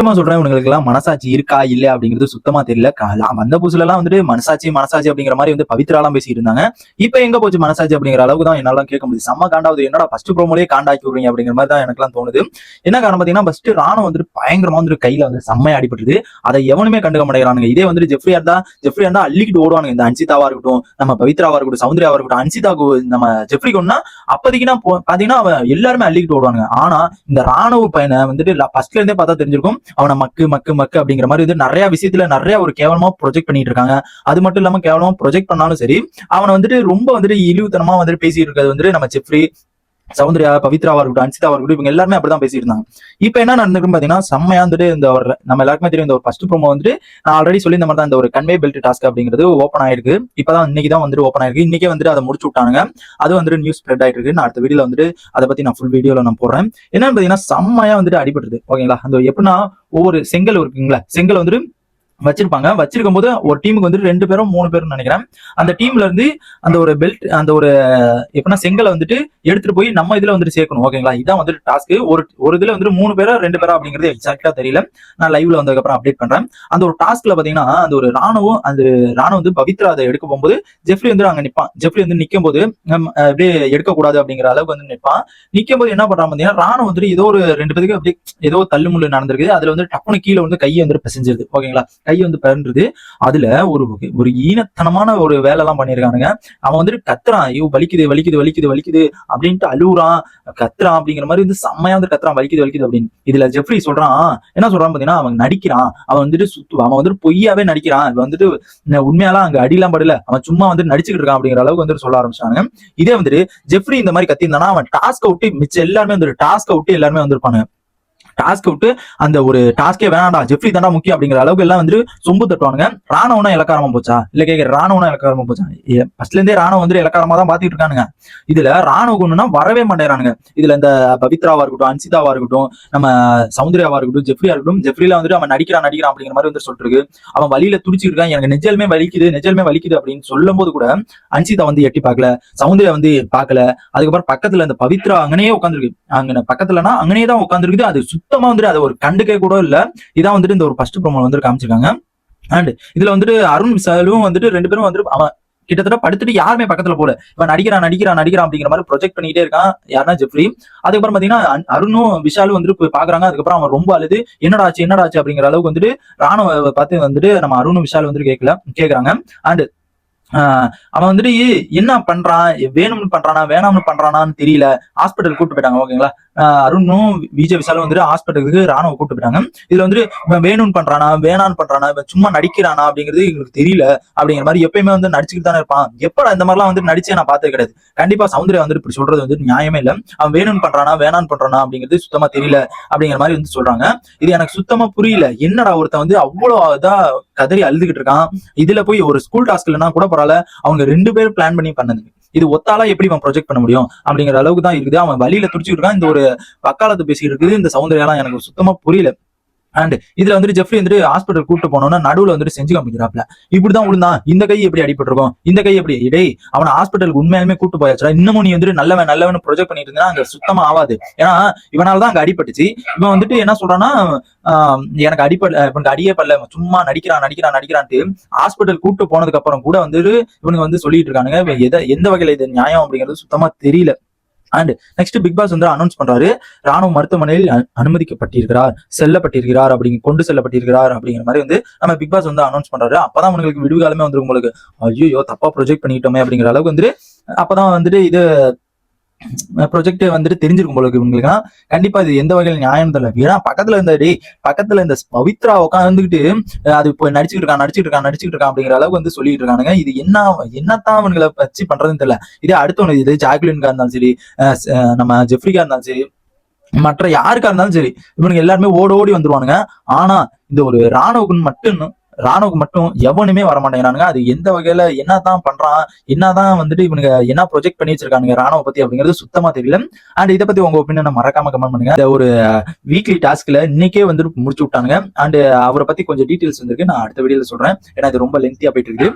சுத்தமா சொல்றேன் உங்களுக்கு எல்லாம் மனசாட்சி இருக்கா இல்ல அப்படிங்கிறது சுத்தமா தெரியல. வந்த புதுசுல எல்லாம் வந்துட்டு மனசாட்சி மனசாட்சி அப்படிங்கிற மாதிரி வந்து பவித்ராலாம் பேசிட்டு இருந்தாங்க இப்ப எங்க போச்சு மனசாட்சி அப்படிங்கிற அளவுக்கு தான் என்னால கேட்க முடியுது. செம்ம காண்டாவது. என்னடா ஃபர்ஸ்ட் ப்ரோமோலயே காண்டாக்கி விடுறீங்க அப்படிங்கிற மாதிரி தான் எனக்குலாம் தோணுது. என்ன காரணம் பாத்தீங்கன்னா ஃபர்ஸ்ட் ராணுவம் வந்துட்டு பயங்கரமா வந்துட்டு கையில வந்து செம்மையா அடிபட்டுது அதை எவனுமே கண்டுக்க மாட்டேங்கிறானுங்க இதே வந்துட்டு ஜெஃப்ரியா இருந்தா ஜெஃப்ரியா இருந்தா அள்ளிக்கிட்டு ஓடுவானுங்க. இந்த அன்சிதாவா இருக்கட்டும் நம்ம பவித்ராவா இருக்கட்டும் சௌந்தர்யாவா இருக்கட்டும் அன்சிதாக்கு நம்ம ஜெஃப்ரி கொண்டா அப்போதைக்குன்னா போ- பாத்தீங்கன்னா அவன் எல்லாருமே அள்ளிக்கிட்டு ஓடுவானுங்க. ஆனா இந்த ராணுவ பையனை வந்துட்டு ஃபர்ஸ்ட்ல இருந்தே பார்த்தா தெரிஞ்சிருக்கும். அவனை மக்கு மக்கு மக்கு அப்படிங்கிற மாதிரி வந்து நிறைய விஷயத்துல நிறைய ஒரு கேவலமா ப்ரொஜெக்ட் பண்ணிட்டு இருக்காங்க. அது மட்டும் இல்லாம கேவலமா ப்ரொஜெக்ட் பண்ணாலும் சரி அவனை வந்துட்டு ரொம்ப வந்துட்டு இழிவுத்தனமா வந்துட்டு பேசிட்டு இருக்கிறது வந்துட்டு நம்ம ஜெஃப்ரி சௌந்தர்யா பவித்ராவா இருக்கட்டும் அன்சிதாவா இருக்கட்டும் இவங்க எல்லாருமே அப்படிதான் பேசிட்டு இருந்தாங்க இப்ப என்ன நடந்திருக்கும் பாத்தீங்கன்னா செம்மையா வந்துட்டு இந்த ஒரு நம்ம எல்லாருக்குமே தெரியும் இந்த ஒரு ஃபர்ஸ்ட் ப்ரோமோ வந்துட்டு நான் ஆல்ரெடி சொல்லி இந்த மாதிரி தான் இந்த ஒரு கன்வே பெல்ட் டாஸ்க் அப்படிங்கிறது ஓப்பன் ஆயிருக்கு. இப்பதான் இன்னைக்கு தான் வந்துட்டு ஓப்பன் ஆயிருக்கு. இன்னைக்கே வந்துட்டு அதை முடிச்சு விட்டாங்க அது வந்துட்டு நியூஸ் ஸ்ப்ரெட் ஆயிட்டு இருக்கு நான் அடுத்த வீடியோல வந்துட்டு அதை பத்தி நான் ஃபுல் வீடியோல நான் போடுறேன். என்னன்னு பாத்தீங்கன்னா செம்மையா வந்துட்டு அடிபடுது ஓகேங்களா? அந்த எப்படின்னா ஒவ்வொரு செங்கல் இருக்குங்களா செங்கல் வந்துட்டு வச்சிருப்பாங்க. வச்சிருக்கும் போது ஒரு டீமுக்கு வந்து ரெண்டு பேரும் மூணு பேரும் நினைக்கிறேன். அந்த டீம்ல இருந்து அந்த ஒரு பெல்ட் அந்த ஒரு எப்படின்னா செங்கலை வந்துட்டு எடுத்துட்டு போய் நம்ம இதுல வந்துட்டு சேர்க்கணும். ஓகேங்களா? இதான் வந்துட்டு டாஸ்க்கு ஒரு ஒரு இதுல வந்துட்டு மூணு பேரா ரெண்டு பேரா அப்படிங்கிறது எக்ஸாக்டா தெரியல. நான் லைவ்ல வந்ததுக்கு அப்புறம் அப்டேட் பண்றேன். அந்த ஒரு டாஸ்க்ல பாத்தீங்கன்னா அந்த ஒரு ராணுவம் அந்த ராணுவம் வந்து பவித்ரா அதை எடுக்க போகும்போது ஜெஃப்ரி வந்து அங்க நிப்பான். ஜெஃப்ரி வந்து நிக்கும் போது அப்படியே எடுக்கக்கூடாது அப்படிங்கிற அளவுக்கு வந்து நிற்பான். நிக்கும் போது என்ன பண்றான் பாத்தீங்கன்னா ராணுவம் வந்துட்டு ஏதோ ஒரு ரெண்டு பேருக்கு அப்படியே ஏதோ தள்ளுமுள்ளு நடந்திருக்கு அதுல வந்து டப்புனு கீழே வந்து கையை வந்து பிசைஞ்சிருது. ஓகேங்களா? கை வந்து பிறன்றது அதுல ஒரு ஒரு ஈனத்தனமான ஒரு வேலை எல்லாம் பண்ணிருக்கானுங்க. அவன் வந்துட்டு கத்துறான். ஐயோ வலிக்குது வலிக்குது வலிக்குது வலிக்குது அப்படின்ட்டு அழுகுறான் கத்துறான் அப்படிங்கிற மாதிரி வந்து செம்மையா வந்து கத்துறான். வலிக்குது வலிக்குது அப்படின்னு. இதுல ஜெஃப்ரி சொல்றான் என்ன சொல்றான் பாத்தீங்கன்னா அவன் நடிக்கிறான். அவன் வந்துட்டு சுத்து அவன் வந்துட்டு பொய்யாவே நடிக்கிறான். இவன் வந்துட்டு உண்மையெல்லாம் உண்மையாலாம் அங்க அடிலாம் படல. அவன் சும்மா வந்து நடிச்சுக்கிட்டு இருக்கான் அப்படிங்கிற அளவுக்கு வந்துட்டு சொல்ல ஆரம்பிச்சாங்க இதே வந்துட்டு ஜெஃப்ரி இந்த மாதிரி கத்திருந்தானா அவன் டாஸ்க் விட்டு மிச்சம் எல்லாருமே வந்துட்டு டாஸ்க் விட்டு எல்லாருமே வந்திருப்பாங்க டாஸ்க் விட்டு அந்த ஒரு டாஸ்கே வேணாம்டா ஜெஃப்ரி தாண்டா முக்கியம் அப்படிங்கிற அளவுக்கு எல்லாம் வந்து சொம்பு தட்டுவானுங்க. ராணுவனா இலக்காரமா போச்சா? இல்ல கேக்குற ராணுவனா இலக்காரமா போச்சா? ஃபர்ஸ்ட்ல இருந்தே ராணுவம் வந்து இலக்காரமா தான் பாத்துட்டு இருக்கானுங்க. இதுல ராணுவ குண்டுனா வரவே மாட்டேறானுங்க இதுல இந்த பவித்ராவா இருக்கட்டும் அன்சிதாவா இருக்கட்டும் நம்ம சௌந்தர்யாவா இருக்கட்டும் ஜெஃப்ரியா இருக்கட்டும் ஜெஃப்ரில வந்துட்டு அவன் நடிக்கிறான் நடிக்கிறான் அப்படிங்கிற மாதிரி வந்து சொல்லிட்டு இருக்கு. அவன் வழியில துடிச்சிட்டு இருக்கான். எனக்கு நெஜலுமே வலிக்குது நெஜலுமே வலிக்குது அப்படின்னு சொல்லும் போது கூட அன்சிதா வந்து எட்டி பார்க்கல சௌந்தர்யா வந்து பார்க்கல. அதுக்கப்புறம் பக்கத்துல இந்த பவித்ரா அங்கனே உட்காந்துருக்கு அங்க பக்கத்துலனா அங்கனே தான் உட்காந்துருக்குது அது சுத்தமா வந்துட்டு அதை ஒரு கண்டுக்கே கூட இல்ல. இதான் வந்துட்டு இந்த ஒரு ஃபர்ஸ்ட் ப்ரோமோ வந்து காமிச்சிருக்காங்க. அண்ட் இதுல வந்துட்டு அருண் விசாலும் வந்துட்டு ரெண்டு பேரும் வந்துட்டு அவன் கிட்டத்தட்ட படுத்துட்டு யாருமே பக்கத்துல போல. இவன் நடிக்கிறான் நடிக்கிறான் நடிக்கிறான் அப்படிங்கிற மாதிரி ப்ரொஜெக்ட் பண்ணிட்டே இருக்கான் யாருன்னா ஜெஃப்ரி. அதுக்கப்புறம் பாத்தீங்கன்னா அருணும் விஷாலும் வந்துட்டு போய் பாக்குறாங்க. அதுக்கப்புறம் அவன் ரொம்ப அழுது. என்னடா ஆச்சு என்னடா ஆச்சு அப்படிங்கிற அளவுக்கு வந்துட்டு ராணுவ பார்த்து வந்துட்டு நம்ம அருணும் விஷால் வந்துட்டு கேட்கல கேக்குறாங்க. அண்ட் அவன் வந்துட்டு என்ன பண்றான்? வேணும்னு பண்றானா வேணாம்னு பண்றானான்னு தெரியல. ஹாஸ்பிட்டல் கூப்பிட்டு போயிட்டாங்க ஓகேங்களா? அருணும் விஜய் விசாலும் வந்துட்டு ஹாஸ்பிட்டலுக்கு ராணுவ கூட்டு போயிட்டாங்க. இதுல வந்துட்டு இவன் வேணும்னு பண்றானா வேணான்னு பண்றானா இவன் சும்மா நடிக்கிறானா அப்படிங்கிறது எங்களுக்கு தெரியல அப்படிங்கிற மாதிரி எப்பயுமே வந்து நடிச்சுக்கிட்டு தானே இருப்பான். எப்படா இந்த மாதிரிலாம் வந்து நடிச்சே நான் பார்த்தது கிடையாது. கண்டிப்பா சௌந்தர்யா வந்துட்டு இப்படி சொல்றது வந்து நியாயமே இல்ல. அவன் வேணும்னு பண்றானா வேணான்னு பண்றானா அப்படிங்கிறது சுத்தமா தெரியல அப்படிங்கிற மாதிரி வந்து சொல்றாங்க. இது எனக்கு சுத்தமா புரியல. என்னடா ஒருத்தன் வந்து அவ்வளவு இதாக கதறி அழுதுகிட்டு இருக்கான். இதுல போய் ஒரு ஸ்கூல் டாஸ்க் இல்லைன்னா கூட பரவாயில்ல. அவங்க ரெண்டு பேரும் பிளான் பண்ணி பண்ணது. இது ஒத்தாலா எப்படி அவன் ப்ரொஜெக்ட் பண்ண முடியும்? அப்படிங்கிற அளவுக்கு தான் இருக்குது. அவன் வழியில துடிச்சிட்டு இருக்கான். இந்த ஒரு வக்காலத்து பேசிக்கிட்டு இருக்குது. இந்த சௌந்தர்யாலாம் எனக்கு சுத்தமா புரியல. அண்ட் இதுல வந்துட்டு ஜெஃப்ரி வந்துட்டு ஹாஸ்பிட்டல் கூட்டு போனோம்னா நடுவுல வந்துட்டு செஞ்சு காமிக்கிறாப்ல இப்படிதான் விழுந்தான் இந்த கை எப்படி அடிபட்டிருக்கும்? இந்த கை எப்படி இடை அவனை ஹாஸ்பிட்டலுக்கு உண்மையாலுமே கூட்டு போயாச்சுடா. இன்னமும் நீ வந்துட்டு நல்லவன் நல்லவன் ப்ரொஜெக்ட் பண்ணிட்டு இருந்தா அங்க சுத்தமா ஆகாது ஏன்னா இவனால தான் அங்க அடிபட்டுச்சு. இவன் வந்துட்டு என்ன சொல்றான்னா ஆஹ் எனக்கு அடிப்படல இவனுக்கு அடியே படல சும்மா நடிக்கிறான் நடிக்கிறான் நடிக்கிறான்ட்டு ஹாஸ்பிட்டல் கூட்டு போனதுக்கு அப்புறம் கூட வந்துட்டு இவனுக்கு வந்து சொல்லிட்டு இருக்கானுங்க எதை எந்த வகையில இது நியாயம் அப்படிங்கிறது சுத்தமா தெரியல. அண்ட் நெக்ஸ்ட் பிக் பாஸ் வந்து அனௌன்ஸ் பண்றாரு. ராணுவ மருத்துவமனையில் அனுமதிக்கப்பட்டிருக்கிறார் செல்லப்பட்டிருக்கிறார் அப்படிங்க கொண்டு செல்லப்பட்டிருக்கிறார் அப்படிங்கிற மாதிரி வந்து நம்ம பிக் பாஸ் வந்து அனௌன்ஸ் பண்றாரு. அப்பதான் உங்களுக்கு விடுகாலமே வந்து உங்களுக்கு. ஐயோ தப்பா ப்ரொஜெக்ட் பண்ணிக்கிட்டோமே அப்படிங்கிற அளவுக்கு வந்துட்டு அப்பதான் வந்துட்டு இது ப்ரொஜெக்ட் வந்துட்டு தெரிஞ்சிருக்கும் போல இருக்கு இவங்களுக்கு. கண்டிப்பா இது எந்த வகையில நியாயம் தெரியல. ஏன்னா பக்கத்துல இருந்த பக்கத்துல இந்த பவித்ரா உட்காந்துக்கிட்டு அது இப்போ நடிச்சுட்டு இருக்கான் நடிச்சுட்டு இருக்கான் நடிச்சுட்டு இருக்கான் அப்படிங்கிற அளவுக்கு வந்து சொல்லிட்டு இருக்கானுங்க. இது என்ன என்னத்தான் அவங்களை வச்சு பண்றதுன்னு தெரியல. இதே அடுத்தவனுக்கு இது ஜாக்லின்கா இருந்தாலும் சரி நம்ம ஜெஃப்ரிக்கா இருந்தாலும் சரி மற்ற யாருக்கா இருந்தாலும் சரி இவனுங்க எல்லாருமே ஓட ஓடி வந்துருவானுங்க. ஆனா இந்த ஒரு ராணுவக்கு மட்டும் ராணுவுக்கு மட்டும் எவனுமே வர மாட்டேங்கிறானுங்க அது எந்த வகையில என்னதான் பண்றான் என்னதான் வந்துட்டு இவனுங்க என்ன ப்ரொஜெக்ட் பண்ணி வச்சிருக்கானுங்க ராணுவ பத்தி அப்படிங்கிறது சுத்தமா தெரியல. அண்ட் இதை பத்தி உங்க ஒப்பீனியன் மறக்காம கமெண்ட் பண்ணுங்க. ஒரு வீக்லி டாஸ்க்ல இன்னைக்கே வந்துட்டு முடிச்சு விட்டானுங்க. அண்ட் அவரை பத்தி கொஞ்சம் டீட்டெயில்ஸ் வந்திருக்கு. நான் அடுத்த வீடியோல சொல்றேன். ஏன்னா இது ரொம்ப லென்த்தியா போயிட்டு இருக்கு.